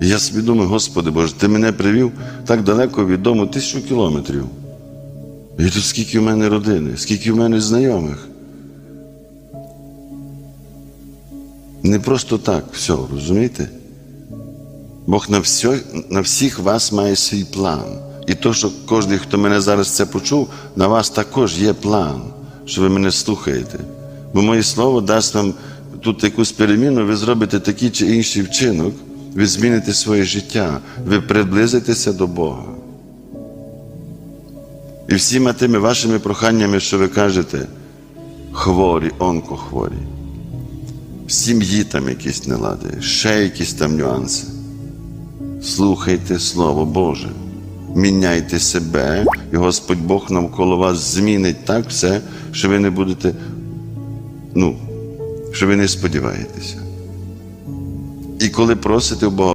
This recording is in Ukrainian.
Я думаю, Господи Боже, ти мене привів так далеко від дому тисячу кілометрів. І тут скільки в мене родини, скільки в мене знайомих. Не просто так все, розумієте? Бог на, все, на всіх вас має свій план. І то, що кожен, хто мене зараз це почув, на вас також є план, що ви мене слухаєте. Бо моє слово дасть вам тут якусь переміну, ви зробите такий чи інший вчинок, ви зміните своє життя, ви приблизитеся до Бога. І всіма тими вашими проханнями, що ви кажете, хворі, онкохворі, в сім'ї там якісь нелади, ще якісь там нюанси. Слухайте Слово Боже, міняйте себе, і Господь Бог навколо вас змінить так все, що ви не будете, ну, що ви не сподіваєтеся. І коли просите у Бога,